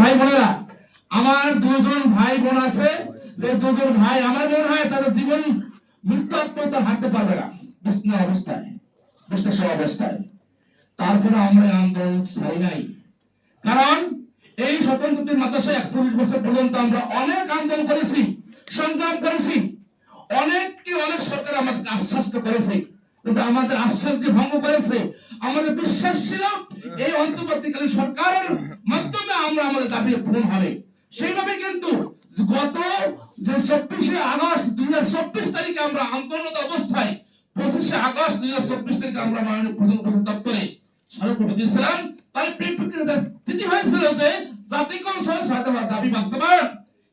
ভাই বোনেরা, আমার দুজন ভাই বোন আছে, যে দুজন ভাই আমার মনে হয়, তাদের জীবন মৃত্যু পারবে না। বিষ্ণু অবস্থায় অবস্থায় তারপরে আমরা আন্দোলন নাই কারণ এই স্বতন্ত্র মাদ্রাসা একচল্লিশ বছর পর্যন্ত আমরা অনেক আন্দোলন করেছি, সংগ্রাম করেছি। অনেককে অনেক সরকার আমাদেরকে আশ্বাস করেছে। কিন্তু আমাদের আশ্বাস যে ভঙ্গ করেছে, আমাদের বিশ্বাস ছিল এই অন্তর্বর্তীকালীন সরকারের মাধ্যমে আমরা আমাদের দাবি পূরণ হবে। সেইভাবে কিন্তু গত যে চব্বিশে আগস্ট দুই হাজার চব্বিশ তারিখে আমরা আন্দোলনত অবস্থায় পঁচিশে আগস্ট দুই হাজার চব্বিশ তারিখে আমরা মাননীয় প্রধান উপদেষ্টা দপ্তরে দিয়েছিলাম। তার হয়েছিল যে সহায়তা দাবি বাস্তবায়ন,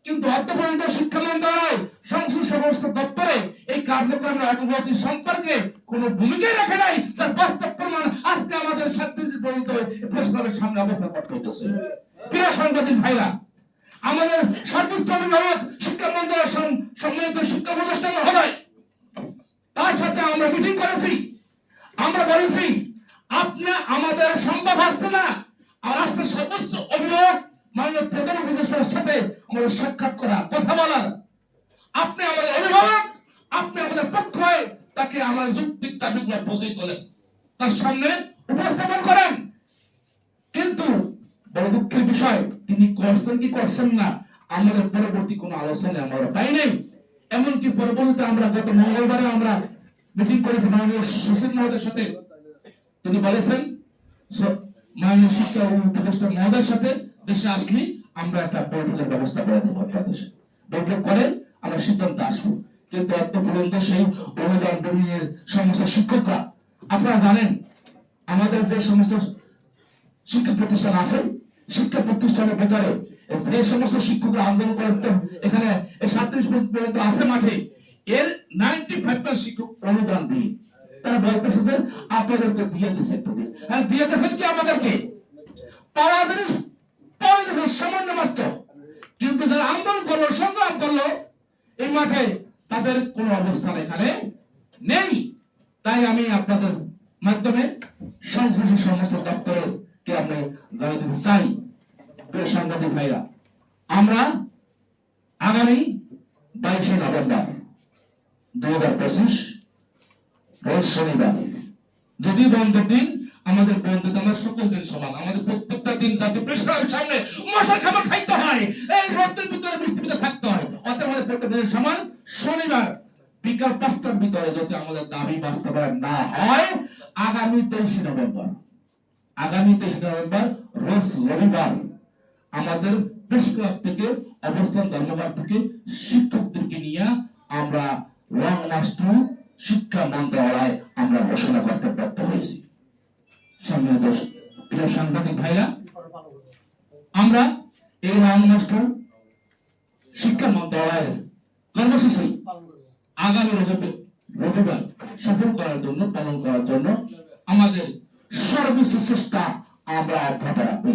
কিন্তু অর্থ পর্যন্ত শিক্ষা মন্ত্রণালয়, সংসদ সমস্ত দপ্তরে এই কার্যক্রমের অগ্রগতি সম্পর্কে কোনো ভূমিকাই রাখে নাই যার বাস্তব প্রশ্নের সামনে অবস্থান করতে হইতেছে। প্রিয় সাংবাদিক ভাইরা, আমাদের সর্বোচ্চ অভিভাবক শিক্ষা মন্ত্রণালয় সম্মিলিত শিক্ষা প্রতিষ্ঠান মহোদয়, তার সাথে আমরা মিটিং করেছি। আমরা বলেছি, আপনি আমাদের সম্ভব আসছে না। আর রাষ্ট্রের সর্বোচ্চ অভিভাবক, মাননীয় প্রধান উপদেষ্টার সাথে আমাদের সাক্ষাৎ করা, কথা বলার। আপনি আমাদের অভিভাবক, আপনি আমাদের পক্ষ হয়ে তাকে আমাদের যৌক্তিক দাবিগুলো বুঝিয়ে তোলেন তার সামনে বিষয় তিনি করছেন কি করছেন না, আমাদের পরবর্তী কোনো আলোচনা আমরা। পাই নাই? এমনকি পরবর্তীতে আমরা গত মঙ্গলবারে আমরা মিটিং করেছি মাননীয় সুশীল মহোদয়ের সাথে। তিনি বলেছেন মাননীয় শিক্ষা উপদেষ্টা মহোদয়ের সাথে দেশে আমরা একটা বৈঠকের ব্যবস্থা করে দেবো আপনাদের বৈঠক করে আমরা সিদ্ধান্ত আসব। কিন্তু অর্থ পর্যন্ত সেই অনুদান দলীয় সমস্ত শিক্ষকরা, আপনারা জানেন, আমাদের যে সমস্ত শিক্ষা প্রতিষ্ঠান আছে শিক্ষা প্রতিষ্ঠানের ভেতরে যে সমস্ত শিক্ষকরা আন্দোলন করতেন এখানে সাতত্রিশ পর্যন্ত আছে মাঠে, এর নাইনটি ফাইভ শিক্ষক অনুদান দিয়ে তারা বলতেছে যে আপনাদেরকে দিয়ে একটু হ্যাঁ দিয়ে দিচ্ছেন কি আমাদেরকে? পাওয়া জিনিস পাওয়া জিনিস সামান্য মাত্র। কিন্তু যারা আন্দোলন করল, সংগ্রাম করল, এই মাঠে তাদের কোনো অবস্থান এখানে নেই। তাই আমি আপনাদের মাধ্যমে সংশ্লিষ্ট সমস্ত দপ্তরের কে আমি জানিয়ে চাই সাংবাদিক ভাইরা, আমরা আগামী বাইশে নভেম্বর দুই হাজার পঁচিশ শনিবার, যদি বন্ধের দিন আমাদের বন্ধু আমরা সকল দিন সমান, আমাদের প্রত্যেকটা দিন তাকে প্রেসারের সামনে মশার খাবার খাইতে হয়, এই রক্তের ভিতরে বৃষ্টির ভিতরে থাকতে হয়, অতএব আমাদের প্রত্যেক দিন সমান, শনিবার বিকাল পাঁচটার ভিতরে যদি আমাদের দাবি বাস্তবায়ন না হয়, আগামী তেইশে নভেম্বর। আগামী তেইশে নভেম্বর রোজ রবিবার আমাদের প্রেস ক্লাব থেকে অবস্থান ধর্মঘাট থেকে শিক্ষকদেরকে নিয়ে আমরা রং রাষ্ট্র শিক্ষা মন্ত্রণালয় আমরা ঘোষণা করতে ব্যর্থ হয়েছি। আমাদের fora do seu estado, Abraão preparará para o